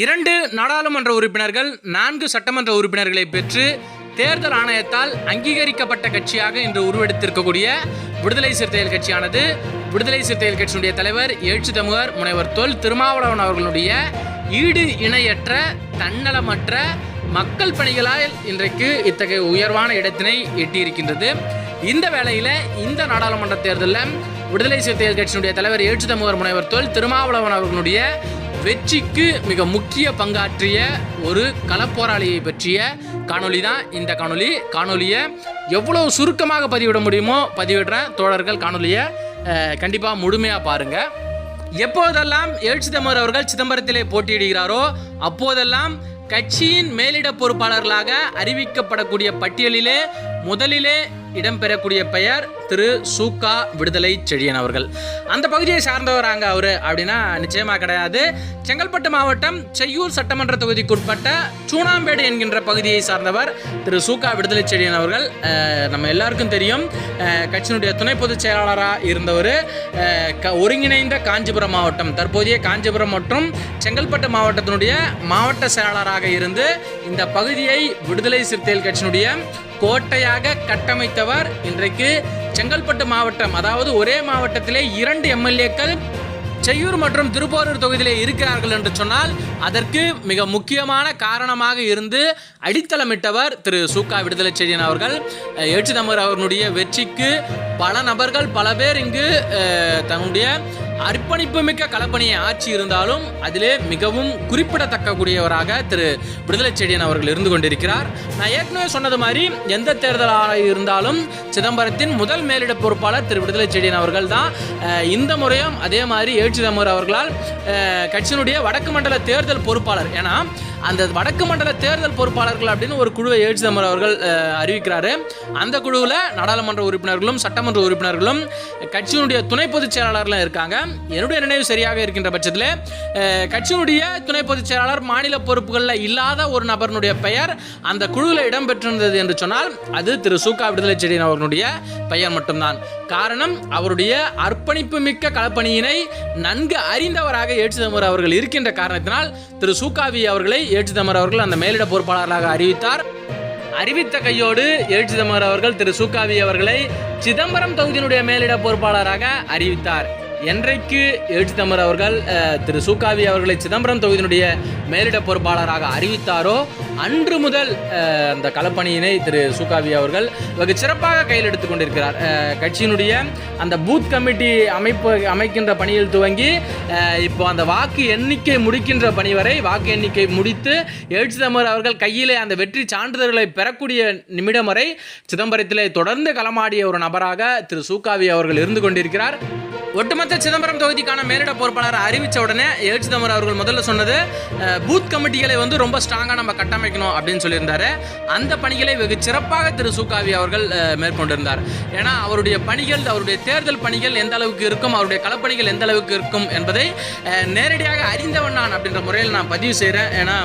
இரண்டு நாடாளுமன்ற உறுப்பினர்கள் நான்கு சட்டமன்ற உறுப்பினர்களை பெற்று தேர்தல் ஆணையத்தால் அங்கீகரிக்கப்பட்ட கட்சியாக இன்று உருவெடுத்திருக்கக்கூடிய விடுதலை சிறுத்தைகள் கட்சியானது. விடுதலை சிறுத்தைகள் கட்சியினுடைய தலைவர் எழுச்சி தமிழர் முனைவர் தொல் திருமாவளவன் அவர்களுடைய ஈடு இணையற்ற தன்னலமற்ற மக்கள் பணிகளால் இன்றைக்கு இத்தகைய உயர்வான இடத்தினை எட்டியிருக்கின்றது. இந்த வேளையில் இந்த நாடாளுமன்ற தேர்தலில் விடுதலை சிறுத்தைகள் கட்சியினுடைய தலைவர் எழுச்சி தமுகர் முனைவர் தொல் திருமாவளவன் அவர்களுடைய வெற்றிக்கு மிக முக்கிய பங்காற்றிய ஒரு களப்போராளியை பற்றிய காணொலி தான் இந்த காணொலி காணொலியை எவ்வளோ சுருக்கமாக பதிவிட முடியுமோ பதிவிடுறேன் தோழர்கள் காணொலியை கண்டிப்பாக முழுமையாக பாருங்கள் எப்போதெல்லாம் எல் சிதம்பரம் அவர்கள் சிதம்பரத்திலே போட்டியிடுகிறாரோ அப்போதெல்லாம் கட்சியின் மேலிட பொறுப்பாளர்களாக அறிவிக்கப்படக்கூடிய பட்டியலிலே முதலிலே இடம்பெறக்கூடிய பெயர் திரு சூக்கா விடுதலை செழியன் அவர்கள். அந்த பகுதியை சார்ந்தவராங்க அவர் அப்படின்னா நிச்சயமாக கிடையாது. செங்கல்பட்டு மாவட்டம் செய்யூர் சட்டமன்ற தொகுதிக்குட்பட்ட சூனாம்பேடு என்கின்ற பகுதியை சார்ந்தவர் திரு சூக்கா விடுதலை செழியன் அவர்கள். நம்ம எல்லாருக்கும் தெரியும். கட்சியினுடைய துணை பொதுச் செயலாளராக இருந்தவர். க- ஒருங்கிணைந்த காஞ்சிபுரம் மாவட்டம். தற்போதைய காஞ்சிபுரம் மற்றும் செங்கல்பட்டு மாவட்டத்தினுடைய மாவட்ட செயலாளராக இருந்து இந்த பகுதியை விடுதலை சிறுத்தைகள் கட்சியினுடைய கோட்டையாக கட்டமைத்தவர் இன்றைக்கு செங்கல்பட்டு மாவட்டம் அதாவது ஒரே மாவட்டத்திலே இரண்டு எம்எல்ஏக்கள் செய்யூர் மற்றும் திருப்போரூர் தொகுதியிலே இருக்கிறார்கள் என்று சொன்னால் அதற்கு மிக முக்கியமான காரணமாக இருந்து அடித்தளமிட்டவர் திரு சூக்கா விடுதலை செழியன் அவர்கள். அஹ், எழுச்சி அவர்களுடைய வெற்றிக்கு பல நபர்கள் பல பேர் இங்கு தன்னுடைய அர்ப்பணிப்பு மிக்க களப்பணியை ஆட்சி இருந்தாலும் அதிலே மிகவும் குறிப்பிடத்தக்கக்கூடியவராக திரு விடுதலை செடியன் அவர்கள் இருந்து கொண்டிருக்கிறார். நான் ஏற்கனவே சொன்னது மாதிரி எந்த தேர்தலாக இருந்தாலும் சிதம்பரத்தின் முதல் மேலிட பொறுப்பாளர் திரு விடுதலை செடியன் அவர்கள் தான் இந்த முறையும் அதே மாதிரி ஏ. சிதம்பரம் அவர்களால் கட்சியினுடைய வடக்கு மண்டல தேர்தல் பொறுப்பாளர். ஏன்னா அந்த வடக்கு மண்டல தேர்தல் பொறுப்பாளர்கள் அப்படின்னு ஒரு குழுவை எழுச்சி சிதம்பரம் அவர்கள் அறிவிக்கிறாரு. அந்த குழுவில் நாடாளுமன்ற உறுப்பினர்களும் சட்டமன்ற உறுப்பினர்களும் கட்சியினுடைய துணை பொதுச் செயலாளர்லாம் இருக்காங்க. என்னுடைய நினைவு சரியாக இருக்கின்ற பட்சத்தில் கட்சியினுடைய துணை பொதுச் செயலாளர் மாநில பொறுப்புகளில் இல்லாத ஒரு நபரினுடைய பெயர் அந்த குழுவில் இடம்பெற்றிருந்தது என்று சொன்னால் அது திரு. சூக்கா விடுதலை செடியின் அவர்களுடைய பெயர் மட்டும்தான். காரணம் அவருடைய அர்ப்பணிப்பு மிக்க களப்பணியினை நன்கு அறிந்தவராக ஏற்றுதமர் அவர்கள் இருக்கின்ற காரணத்தினால் திரு சூக்காவி அவர்களை ஏற்றுதமர் அவர்கள் அந்த மேலிட பொறுப்பாளராக அறிவித்தார். அறிவித்த கையோடு ஏற்றுதமர் அவர்கள் திரு சூக்காவி அவர்களை சிதம்பரம் தொகுதியினுடைய மேலிட பொறுப்பாளராக அறிவித்தார். என்றைக்கு எழுச்சி தமர் அவர்கள் திரு சூக்காவி அவர்களை சிதம்பரம் தொகுதியினுடைய மேலிட பொறுப்பாளராக அறிவித்தாரோ அன்று முதல் அந்த களப்பணியினை திரு சூக்காவி அவர்கள் வெகு சிறப்பாக கையில் எடுத்துக் கொண்டிருக்கிறார். கட்சியினுடைய அந்த பூத் கமிட்டி அமைப்பு அமைக்கின்ற பணியில் துவங்கி இப்போ அந்த வாக்கு எண்ணிக்கை முடிக்கின்ற பணி வரை வாக்கு எண்ணிக்கை முடித்து எழுச்சி தமர் அவர்கள் கையிலே அந்த வெற்றி சான்றிதழ்களை பெறக்கூடிய நிமிடம் வரை சிதம்பரத்திலே தொடர்ந்து களமாடிய ஒரு நபராக திரு சூக்காவி அவர்கள் இருந்து கொண்டிருக்கிறார். ஒட்டுமொத்த சிதம்பரம் தொகுதிக்கான மேலிட பொறுப்பாளர் அறிவித்த உடனே எழுச்சி சிதம்பரம் அவர்கள் முதல்ல சொன்னது பூத் கமிட்டிகளை வந்து ரொம்ப ஸ்ட்ராங்காக நம்ம கட்டமைக்கணும் அப்படின்னு சொல்லியிருந்தாரு. அந்த பணிகளை வெகு சிறப்பாக திரு. சுகாவி அவர்கள் மேற்கொண்டிருந்தார். ஏன்னா அவருடைய பணிகள் அவருடைய தேர்தல் பணிகள் எந்த அளவுக்கு இருக்கும் அவருடைய களப்பணிகள் எந்த அளவுக்கு இருக்கும் என்பதை நேரடியாக அறிந்தவன் நான் அப்படின்ற முறையில் நான் பதிவு செய்கிறேன் ஏன்னா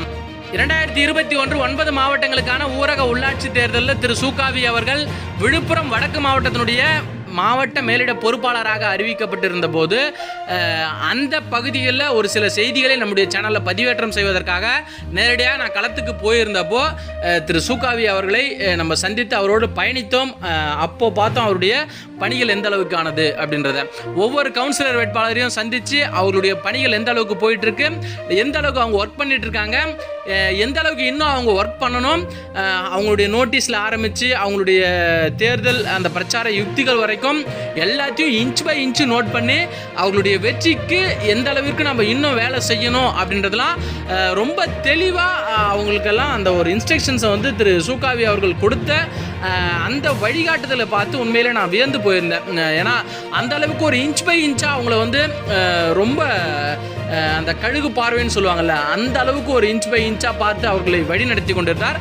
இரண்டாயிரத்தி இருபத்தி ஒன்று ஒன்பது மாவட்டங்களுக்கான ஊரக உள்ளாட்சி தேர்தலில் திரு. சூகாவி அவர்கள் விழுப்புரம் வடக்கு மாவட்டத்தினுடைய மாவட்ட மேலிட பொறுப்பாளராக அறிவிக்கப்பட்டிருந்த போது அந்த பகுதிகளில் ஒரு சில செய்திகளை நம்முடைய சேனலில் பதிவேற்றம் செய்வதற்காக நேரடியாக நான் களத்துக்கு போயிருந்தப்போ திரு. சூகாவி அவர்களை நம்ம சந்தித்து அவரோடு பயணித்தோம். அப்போது பார்த்தோம் அவருடைய பணிகள் எந்த அளவுக்கு ஆனது அப்படின்றத. ஒவ்வொரு கவுன்சிலர் வேட்பாளரையும் சந்தித்து அவர்களுடைய பணிகள் எந்த அளவுக்கு போயிட்டுருக்கு எந்த அளவுக்கு அவங்க ஒர்க் பண்ணிட்டு இருக்காங்க எந்த அளவுக்கு இன்னும் அவங்க ஒர்க் பண்ணணும் அவங்களுடைய நோட்டீஸில் ஆரம்பித்து அவங்களுடைய தேர்தல் அந்த பிரச்சார யுக்திகள் வரைக்கும் எல்லாத்தையும் இன்ச் பை இன்ச்சு நோட் பண்ணி அவங்களுடைய வெற்றிக்கு எந்த அளவிற்கு நம்ம இன்னும் வேலை செய்யணும் அப்படின்றதெல்லாம் ரொம்ப தெளிவாக அவங்களுக்கெல்லாம் அந்த ஒரு இன்ஸ்ட்ரக்ஷன்ஸை வந்து திரு சூகாவி அவர்கள் கொடுத்த அந்த வழிகாட்டுதலை பார்த்து உண்மையிலே நான் வியந்து போயிருந்தேன். ஏன்னா அந்த அளவுக்கு ஒரு இன்ச் பை இன்ச்சாக அவங்கள வந்து ரொம்ப அந்த கழுகு பார்வைன்னு சொல்லுவாங்கல்ல அந்த அளவுக்கு ஒரு இன்ச் பை இன்ச்சாக பார்த்து அவர்களை வழி நடத்தி கொண்டிருந்தார்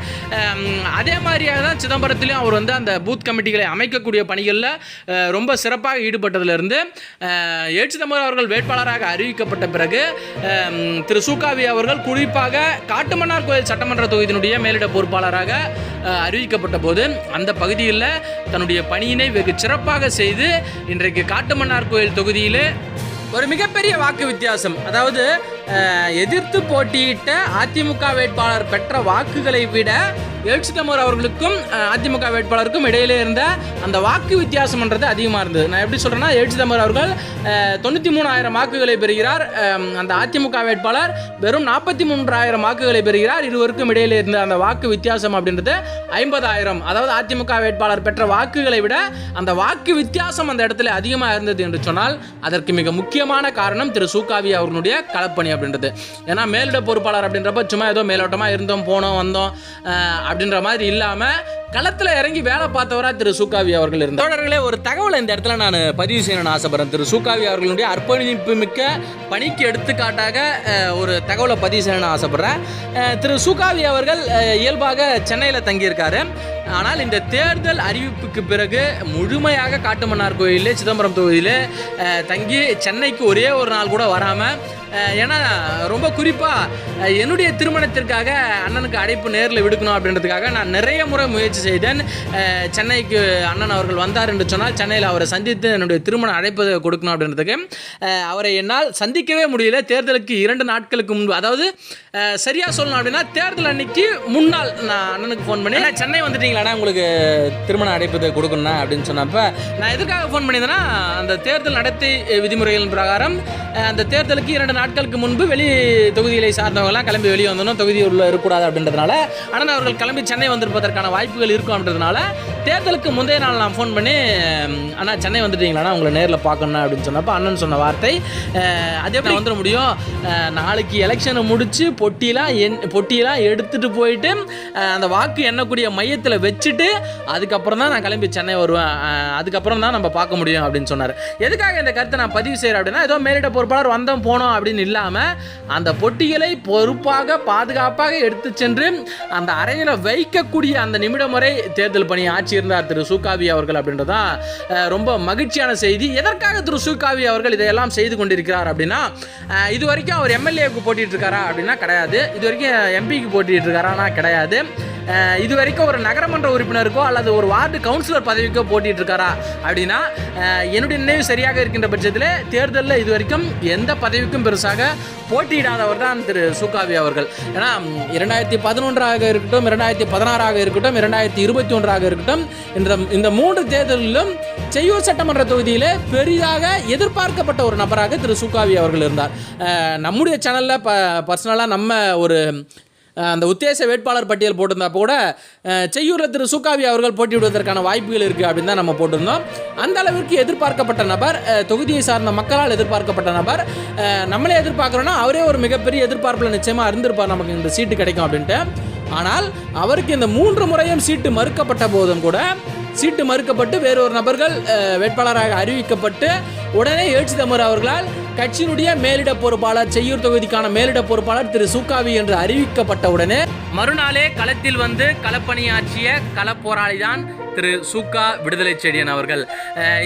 அதே மாதிரியாக தான் சிதம்பரத்திலையும் அவர் வந்து அந்த பூத் கமிட்டிகளை அமைக்கக்கூடிய பணிகளில் ரொம்ப சிறப்பாக ஈடுபட்டதிலிருந்து அஹ், ஏ சிதம்பரம் அவர்கள் வேட்பாளராக அறிவிக்கப்பட்ட பிறகு திரு சூகாவி அவர்கள் குறிப்பாக காட்டுமன்னார் கோயில் சட்டமன்ற தொகுதியினுடைய மேலிட பொறுப்பாளராக அறிவிக்கப்பட்ட போது அந்த பகுதியில் தன்னுடைய பணியினை வெகு சிறப்பாக செய்து இன்றைக்கு காட்டுமன்னார் கோயில் தொகுதியில் ஒரு மிகப்பெரிய வாக்கு வித்தியாசம். அதாவது எதிர்த்து போட்டியிட்ட அதிமுக வேட்பாளர் பெற்ற வாக்குகளை விட எழுச்சித்தமர் அவர்களுக்கும் அதிமுக வேட்பாளருக்கும் இடையிலே இருந்த அந்த வாக்கு வித்தியாசம்ன்றது அதிகமாக இருந்தது. நான் எப்படி சொல்கிறேன்னா எழுச்சித்தமர் அவர்கள் தொண்ணூற்றி மூணாயிரம் வாக்குகளை பெறுகிறார். அந்த அதிமுக வேட்பாளர் வெறும் நாற்பத்தி மூன்றாயிரம் வாக்குகளை பெறுகிறார். இருவருக்கும் இடையிலே இருந்த அந்த வாக்கு வித்தியாசம் அப்படின்றது ஐம்பதாயிரம். அதாவது அதிமுக வேட்பாளர் பெற்ற வாக்குகளை விட அந்த வாக்கு வித்தியாசம் அந்த இடத்துல அதிகமாக இருந்தது என்று சொன்னால் அதற்கு மிக முக்கியமான காரணம் திரு. சூகாவி அவர்களுடைய களப்பணி அப்படின்றது. ஏன்னா மேலிட பொறுப்பாளர் அப்படின்றப்ப சும்மா ஏதோ மேலோட்டமாக இருந்தோம் போனோம் வந்தோம். அப்படின்ற மாதிரி இல்லாமல் களத்தில் இறங்கி வேலை பார்த்தவரா திரு சூகாவி அவர்கள் இருந்தார். தோழர்களே ஒரு தகவலை இந்த இடத்துல நான் பதிவு செய்யணும்னு ஆசைப்படுறேன். திரு சூகாவி அவர்களுடைய அர்ப்பணிப்பு மிக்க பணிக்கு எடுத்துக்காட்டாக ஒரு தகவலை பதிவு செய்யணும்னு ஆசைப்படுறேன். திரு சூகாவி அவர்கள் இயல்பாக சென்னையில் தங்கியிருக்காரு. ஆனால் இந்த தேர்தல் அறிவிப்புக்கு பிறகு முழுமையாக காட்டுமன்னார் கோயிலே சிதம்பரம் தொகுதியிலே தங்கி சென்னைக்கு ஒரே ஒரு நாள் கூட வராமல் ஏன்னா ரொம்ப குறிப்பாக என்னுடைய திருமணத்திற்காக அண்ணனுக்கு அழைப்பு நேரில் விடுக்கணும் அப்படின்றதுக்காக நான் நிறைய முறை முயற்சி செய்தேன். சென்னைக்கு அண்ணன் அவர்கள் வந்தார் என்று சொன்னால் சென்னையில் அவரை சந்தித்து என்னுடைய திருமண அழைப்பு கொடுக்கணும் அப்படின்றதுக்கு. அவரை என்னால் சந்திக்கவே முடியல. தேர்தலுக்கு இரண்டு நாட்களுக்கு முன்பு அதாவது சரியாக சொல்லணும் அப்படின்னா தேர்தல் அன்னைக்கு முன்னாள் நான் அண்ணனுக்கு ஃபோன் பண்ணி சென்னை வந்துட்டீங்களாண்ணா? உங்களுக்கு திருமண அழைப்பு கொடுக்கணும்னா அப்படின்னு சொன்னப்போ நான் எதுக்காக ஃபோன் பண்ணியிருந்தேன்னா அந்த தேர்தல் நடத்தை விதிமுறைகளின் பிரகாரம் அந்த தேர்தலுக்கு இரண்டு நாட்களுக்கு முன்பு வெளி தொகுதிகளை சார்ந்தவங்களாம் கிளம்பி வெளியே வந்தோம் தொகுதி உள்ள இருக்கக்கூடாது அப்படின்றதுனால அண்ணன் அவர்கள் கிளம்பி சென்னை வந்திருப்பதற்கான வாய்ப்புகள் இருக்கும் அப்படின்றதுனால தேர்தலுக்கு முந்தைய நாள் நான் ஃபோன் பண்ணி அண்ணா சென்னை வந்துட்டீங்களாண்ணா? உங்களை நேரில் பார்க்கணும் அப்படின்னு சொன்னப்போ அண்ணன் சொன்ன வார்த்தை அதே மாதிரி வந்துட முடியும்? நாளைக்கு எலெக்ஷனை முடித்து பொட்டியெல்லாம் எண் பொட்டியெல்லாம் எடுத்துகிட்டு போயிட்டு அந்த வாக்கு எண்ணக்கூடிய மையத்தில் வச்சுட்டு அதுக்கப்புறம் தான் நான் கிளம்பி சென்னை வருவேன். அதுக்கப்புறம் தான் நம்ம பார்க்க முடியும் அப்படின்னு சொன்னார். எதுக்காக இந்த கருத்தை நான் பதிவு செய்கிறேன் அப்படின்னா ஏதோ மேலிட பொறுப்பாளர் வந்தோம் போனோம் அப்படின்னு அப்படின்னு இல்லாமல் அந்த பொட்டிகளை பொறுப்பாக பாதுகாப்பாக எடுத்து சென்று அந்த அறையில் வைக்கக்கூடிய அந்த நிமிடம் வரை தேர்தல் பணி ஆட்சி இருந்தார் திரு சுகாவி அவர்கள் அப்படின்றதான் ரொம்ப மகிழ்ச்சியான செய்தி. எதற்காக திரு சுகாவி அவர்கள் இதையெல்லாம் செய்து கொண்டிருக்கிறார் அப்படின்னா இது வரைக்கும் அவர் எம்எல்ஏவுக்கு போட்டிட்டு இருக்காரா அப்படின்னா கிடையாது. இது வரைக்கும் எம்பிக்கு போட்டிட்டு இருக்காரானா கிடையாது. இது வரைக்கும் ஒரு நகரமன்ற உறுப்பினருக்கோ அல்லது ஒரு வார்டு கவுன்சிலர் பதவிக்கோ போட்டிட்டு இருக்காரா அப்படின்னா என்னுடைய நினைவு சரியாக இருக்கின்ற பட்சத்தில் தேர்தலில் இது வரைக்கும் எந்த பதவிக்கும் பெருசாக போட்டியிடாதவர் தான் திரு சுகாவி அவர்கள். ஏன்னா இரண்டாயிரத்தி பதினொன்றாக இருக்கட்டும் இரண்டாயிரத்தி பதினாறாக இருக்கட்டும் இரண்டாயிரத்தி இருபத்தி ஒன்றாக இருக்கட்டும் இந்த இந்த மூன்று தேர்தலிலும் செய்யூர் சட்டமன்ற தொகுதியில் பெரிதாக எதிர்பார்க்கப்பட்ட ஒரு நபராக திரு சுகாவி அவர்கள் இருந்தார். நம்முடைய சேனலில் ப பர்சனலாக நம்ம ஒரு அந்த உத்தேச வேட்பாளர் பட்டியல் போட்டிருந்தப்போ கூட செய்யூரில் திரு சுகாவி அவர்கள் போட்டியிடுவதற்கான வாய்ப்புகள் இருக்குது அப்படின்னு தான் நம்ம போட்டிருந்தோம். அந்த அளவிற்கு எதிர்பார்க்கப்பட்ட நபர் தொகுதியை சார்ந்த மக்களால் எதிர்பார்க்கப்பட்ட நபர் நம்மளே எதிர்பார்க்குறோன்னா அவரே ஒரு மிகப்பெரிய எதிர்பார்ப்பில் நிச்சயமாக இருந்திருப்பார் நமக்கு இந்த சீட்டு கிடைக்கும் அப்படின்ட்டு. ஆனால் அவருக்கு இந்த மூன்று முறையும் சீட்டு மறுக்கப்பட்ட போதும் கூட சீட்டு மறுக்கப்பட்டு வேறொரு நபர்கள் வேட்பாளராக அறிவிக்கப்பட்டு உடனே எழுச்சி தமிழ் அவர்களால் கட்சியினுடைய மேலிட பொறுப்பாளர் செய்யூர் தொகுதிக்கான மேலிட பொறுப்பாளர் திரு சுக்காவி என்று அறிவிக்கப்பட்ட உடனே மறுநாளே களத்தில் வந்து களப்பணியாற்றிய களப்போராளி தான் திரு சூக்கா விடுதலை செடியன் அவர்கள்.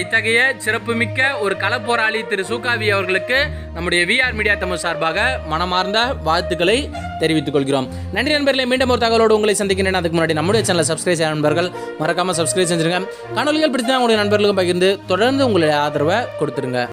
இத்தகைய சிறப்புமிக்க ஒரு களப்போராளி திரு சூக்காவி அவர்களுக்கு நம்முடைய விஆர் மீடியா தமிழ் சார்பாக மனமார்ந்த வாழ்த்துக்களை தெரிவித்துக் கொள்கிறோம். நன்றி நண்பர்களே மீண்டும் ஒரு தகவலோடு உங்களை சந்திக்கிறேன் அதுக்கு முன்னாடி நம்முடைய சேனலை சப்ஸ்கிரைப் செய்ய நண்பர்கள் மறக்காம சப்ஸ்கிரைப் செஞ்சிருங்க. காணொலிகள் பிடிச்சா உங்களுடைய நண்பர்களுக்கும் பகிர்ந்து தொடர்ந்து உங்களுடைய ஆதரவை கொடுத்துருங்க.